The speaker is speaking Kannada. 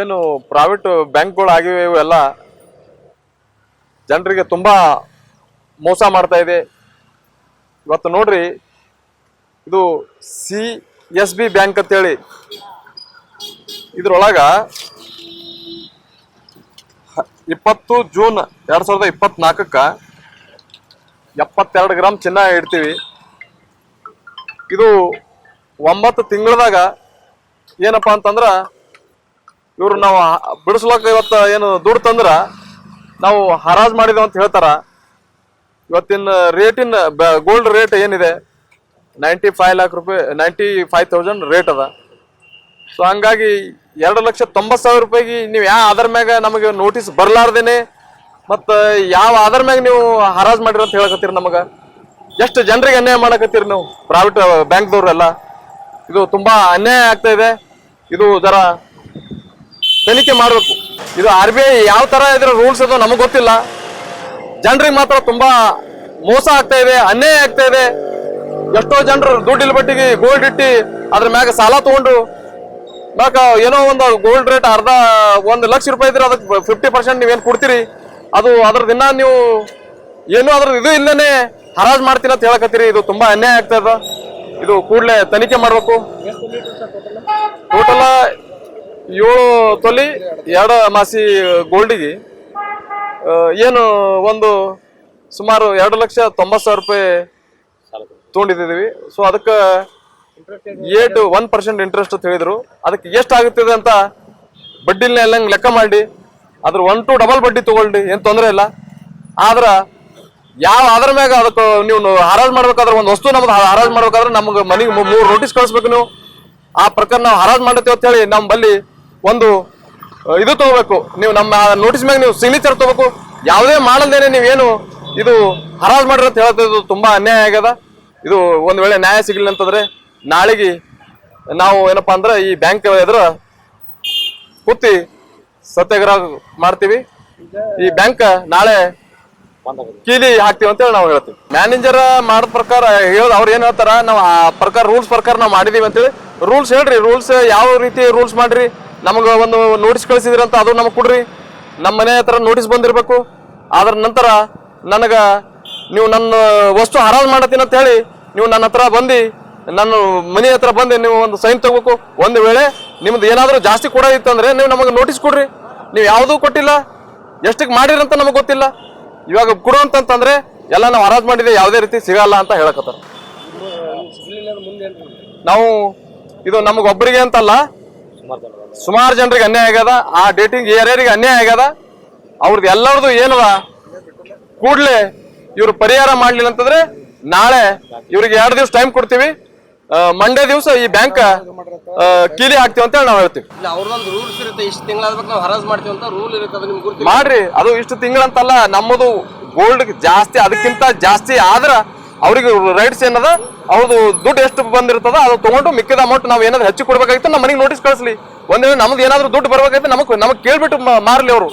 ಏನು ಪ್ರೈವೇಟ್ ಬ್ಯಾಂಕ್ಗಳು ಆಗಿವೆ, ಇವೆಲ್ಲ ಜನರಿಗೆ ತುಂಬ ಮೋಸ ಮಾಡ್ತಾ ಇದೆ. ಇವತ್ತು ನೋಡ್ರಿ, ಇದು ಸಿ ಎಸ್ ಬಿ ಬ್ಯಾಂಕ್ ಅಂತೇಳಿ. ಇದ್ರೊಳಗ ಇಪ್ಪತ್ತು ಜೂನ್ ಎರಡು ಸಾವಿರದ ಇಪ್ಪತ್ನಾಲ್ಕಕ್ಕ ಎಪ್ಪತ್ತೆರಡು ಗ್ರಾಮ್ ಚಿನ್ನ ಇಡ್ತೀವಿ. ಇದು ಒಂಬತ್ತು ತಿಂಗಳದಾಗ ಏನಪ್ಪಾ ಅಂತಂದ್ರ ಇವ್ರು ನಾವು ಬಿಡಿಸ್ಲಕ್ಕ ಇವತ್ತು ಏನು ದುಡ್ಡು ತಂದ್ರ ನಾವು ಹರಾಜ್ ಮಾಡಿದೇವೆ ಅಂತ ಹೇಳ್ತಾರ. ಇವತ್ತಿನ ರೇಟಿನ ಗೋಲ್ಡ್ ರೇಟ್ ಏನಿದೆ? ನೈಂಟಿ ಫೈವ್ ಲ್ಯಾಕ್ ರೂಪಾಯಿ ನೈಂಟಿ ಫೈವ್ ತೌಸಂಡ್ ರೇಟ್ ಅದ. ಸೊ ಹಂಗಾಗಿ ಎರಡು ಲಕ್ಷ ತೊಂಬತ್ತು ಸಾವಿರ ರೂಪಾಯಿಗೆ ನೀವು ಯಾವ ಆಧಾರ ಮ್ಯಾಗ ನಮಗೆ ನೋಟಿಸ್ ಬರಲಾರ್ದೇನೆ ಮತ್ತು ಯಾವ ಆಧಾರ ಮ್ಯಾಗ ನೀವು ಹರಾಜ್ ಮಾಡಿರಿ ಅಂತ ಹೇಳಕತ್ತೀರಿ ನಮಗೆ? ಎಷ್ಟು ಜನರಿಗೆ ಅನ್ಯಾಯ ಮಾಡಕತ್ತೀರಿ ನೀವು? ಪ್ರೈವೇಟ್ ಬ್ಯಾಂಕ್ದವ್ರೆಲ್ಲ ಇದು ತುಂಬ ಅನ್ಯಾಯ ಆಗ್ತಾ ಇದೆ. ಇದು ಜರ ತನಿಖೆ ಮಾಡಬೇಕು. ಇದು ಆರ್ ಬಿ ಐ ಯಾವ ತರ ಇದ್ರ ರೂಲ್ಸ್ ಅದು ನಮಗೆ ಗೊತ್ತಿಲ್ಲ. ಜನರಿಗೆ ಮಾತ್ರ ತುಂಬಾ ಮೋಸ ಆಗ್ತಾ ಇದೆ, ಅನ್ಯಾಯ ಆಗ್ತಾ ಇದೆ. ಎಷ್ಟೋ ಜನರು ದುಡ್ಡು ಬಟ್ಟಿಗೆ ಗೋಲ್ಡ್ ಇಟ್ಟು ಅದ್ರ ಮ್ಯಾಗ ಸಾಲ ತಗೊಂಡು, ಮ್ಯಾಗ ಏನೋ ಒಂದು ಗೋಲ್ಡ್ ರೇಟ್ ಅರ್ಧ ಒಂದು ಲಕ್ಷ ರೂಪಾಯಿ ಇದ್ರೆ ಅದಕ್ಕೆ ಫಿಫ್ಟಿ ಪರ್ಸೆಂಟ್ ನೀವೇನು ಕೊಡ್ತೀರಿ? ಅದು ಅದ್ರ ದಿನ ನೀವು ಏನು ಅದ್ರ ಇದು ಇಲ್ಲನೇ ಹರಾಜ್ ಮಾಡ್ತೀನಿ ಅಂತ ಹೇಳಕತ್ತೀರಿ. ಇದು ತುಂಬಾ ಅನ್ಯಾಯ ಆಗ್ತಾ ಇದು. ಕೂಡಲೇ ತನಿಖೆ ಮಾಡಬೇಕು. ಟೋಟಲ್ ಏಳು ತೊಲಿ ಎರಡು ಮಾಸಿ ಗೋಲ್ಡಿಗೆ. ಏನು ಒಂದು ಸುಮಾರು ಎರಡು ಲಕ್ಷ ತೊಂಬತ್ತು ಸಾವಿರ ರೂಪಾಯಿ ತೊಗೊಂಡಿದ್ದೀವಿ. ಸೊ ಅದಕ್ಕೆ ಏಟ್ ಒನ್ ಪರ್ಸೆಂಟ್ ಇಂಟ್ರೆಸ್ಟ್ ಅಂತ ಹೇಳಿದ್ರು. ಅದಕ್ಕೆ ಎಷ್ಟು ಆಗುತ್ತಿದೆ ಅಂತ ಬಡ್ಡಿನ ಎಲ್ಲ ಲೆಕ್ಕ ಮಾಡಿ. ಅದ್ರ ಒನ್ ಟು ಡಬಲ್ ಬಡ್ಡಿ ತೊಗೊಳ್ಳಿ, ಏನು ತೊಂದರೆ ಇಲ್ಲ. ಆದ್ರೆ ಯಾವ ಅದ್ರ ಮ್ಯಾಗ ಅದಕ್ಕೆ ನೀವು ಹರಾಜ್ ಮಾಡ್ಬೇಕಾದ್ರೆ ಒಂದು ವಸ್ತು ನಮ್ದು ಹರಾಜ್ ಮಾಡ್ಬೇಕಾದ್ರೆ ನಮ್ಗೆ ಮನೆಗೆ ಮೂರು ನೋಟಿಸ್ ಕಳಿಸ್ಬೇಕು ನೀವು. ಆ ಪ್ರಕಾರ ನಾವು ಹರಾಜ್ ಮಾಡುತ್ತೇವೆ ಅಂತ ಹೇಳಿ ನಮ್ಮ ಬಲ್ಲಿ ಒಂದು ಇದು ತಗೋಬೇಕು. ನೀವು ನಮ್ಮ ನೋಟಿಸ್ ಮ್ಯಾಗ ನೀವು ಸಿಗ್ನೇಚರ್ ತಗೋಬೇಕು. ಯಾವುದೇ ಮಾಡಲ್ದೇನೆ ನೀವೇನು ಇದು ಹರಾಜ್ ಮಾಡಿರ ಅಂತ ಹೇಳ್ತಿದ್ದು ತುಂಬಾ ಅನ್ಯಾಯ ಆಗ್ಯದ. ಇದು ಒಂದು ವೇಳೆ ನ್ಯಾಯ ಸಿಗಲಿಲ್ಲ ಅಂತಂದ್ರೆ ನಾಳೆಗೆ ನಾವು ಏನಪ್ಪ ಅಂದ್ರೆ ಈ ಬ್ಯಾಂಕ್ ಎದುರ ಕೂತಿ ಸತ್ಯಾಗ್ರಹ ಮಾಡ್ತೀವಿ. ಈ ಬ್ಯಾಂಕ್ ನಾಳೆ ಕೀಲಿ ಹಾಕ್ತಿವಿ ಅಂತ ಹೇಳಿ ನಾವು ಹೇಳ್ತೀವಿ. ಮ್ಯಾನೇಜರ್ ಮಾಡಿದ ಪ್ರಕಾರ ಹೇಳೋದು ಅವ್ರು ಏನ್ ಹೇಳ್ತಾರ, ನಾವು ಆ ಪ್ರಕಾರ ರೂಲ್ಸ್ ಪ್ರಕಾರ ನಾವು ಮಾಡಿದೀವಿ ಅಂತೇಳಿ. ರೂಲ್ಸ್ ಹೇಳ್ರಿ ರೂಲ್ಸ್ ಯಾವ ರೀತಿ ರೂಲ್ಸ್ ಮಾಡ್ರಿ? ನಮಗೆ ಒಂದು ನೋಟಿಸ್ ಕಳಿಸಿದ್ರಿ ಅಂತ ಅದು ನಮಗೆ ಕೊಡ್ರಿ. ನಮ್ಮ ಮನೆ ಹತ್ರ ನೋಟಿಸ್ ಬಂದಿರಬೇಕು. ಅದರ ನಂತರ ನನಗೆ ನೀವು ನನ್ನ ವಸ್ತು ಹರಾಜು ಮಾಡತ್ತೀನಿ ಅಂತ ಹೇಳಿ ನೀವು ನನ್ನ ಹತ್ರ ಬಂದು, ನನ್ನ ಮನೆ ಹತ್ರ ಬಂದು ನೀವು ಒಂದು ಸೈನ್ ತಗೋಬೇಕು. ಒಂದು ವೇಳೆ ನಿಮ್ದು ಏನಾದರೂ ಜಾಸ್ತಿ ಕೊಡೋದಿತ್ತಂದ್ರೆ ನೀವು ನಮಗೆ ನೋಟಿಸ್ ಕೊಡ್ರಿ. ನೀವು ಯಾವುದೂ ಕೊಟ್ಟಿಲ್ಲ. ಎಷ್ಟಕ್ಕೆ ಮಾಡಿರಂತ ನಮಗೆ ಗೊತ್ತಿಲ್ಲ. ಇವಾಗ ಕೊಡು ಅಂತಂತಂದರೆ ಎಲ್ಲ ನಾವು ಹರಾಜು ಮಾಡಿದೆ ಯಾವುದೇ ರೀತಿ ಸಿಗಲ್ಲ ಅಂತ ಹೇಳಕತ್ತಾರ. ನಾವು ಇದು ನಮಗೊಬ್ಬರಿಗೆ ಅಂತಲ್ಲ ಸುಮಾರು ಜನರಿಗೆ ಅನ್ಯಾಯ ಆಗ್ಯದ. ಆ ಡೇಟಿಂಗ್ ಏರಿಯರಿಗೆ ಅನ್ಯಾಯ ಆಗ್ಯದ. ಅವ್ರದ್ದು ಎಲ್ಲರದು ಏನದ? ಕೂಡ್ಲೆ ಇವ್ರು ಪರಿಹಾರ ಮಾಡ್ಲಿಲ್ಲ ಅಂತಂದ್ರೆ ನಾಳೆ ಇವ್ರಿಗೆ ಎರಡು ದಿವಸ ಟೈಮ್ ಕೊಡ್ತೀವಿ. ಮಂಡೇ ದಿವಸ ಈ ಬ್ಯಾಂಕ್ ಕೀಲಿ ಹಾಕ್ತೀವಿ ಅಂತ ಹೇಳಿ ನಾವು ಹೇಳ್ತೀವಿ. ಇಲ್ಲ ಅವ್ರದೊಂದು ರೂಲ್ಸ್ ಇರುತ್ತೆ. ಇಷ್ಟು ತಿಂಗಳಾದ್ಬೇಕು ನಾವು ಹರಾಜ್ ಮಾಡ್ತೀವಿ ಅಂತ ರೂಲ್ ಇರುತ್ತೆ. ಅದು ನಿಮ್ಗೆ ಮಾಡ್ರಿ. ಅದು ಇಷ್ಟು ತಿಂಗಳಂತಲ್ಲ ನಮ್ಮದು ಗೋಲ್ಡ್ ಜಾಸ್ತಿ ಅದಕ್ಕಿಂತ ಜಾಸ್ತಿ ಆದ್ರ ಅವ್ರಿಗೆ ರೈಟ್ಸ್ ಏನದ? ಅವ್ರದ್ದು ದುಡ್ಡು ಎಷ್ಟು ಬಂದಿರ್ತದ ಅದು ತಗೊಂಡು ಮಿಕ್ಕಿದ ಅಮೌಂಟ್ ನಾವು ಏನಾದ್ರು ಹೆಚ್ಚು ಕೊಡ್ಬೇಕಾಗಿತ್ತು ನಮ್ಮ ಮನೆಗೆ ನೋಟಿಸ್ ಕಳಿಸ್ಲಿ. ಒಂದೇ ವೇಳೆ ನಮ್ದು ಏನಾದ್ರು ದುಡ್ಡು ಬರ್ಬೇಕಾಗಿತ್ತು, ನಮಗೆ ನಮಗೆ ಕೇಳ್ಬಿಟ್ಟು ಮಾರ್ಲಿ ಅವರು.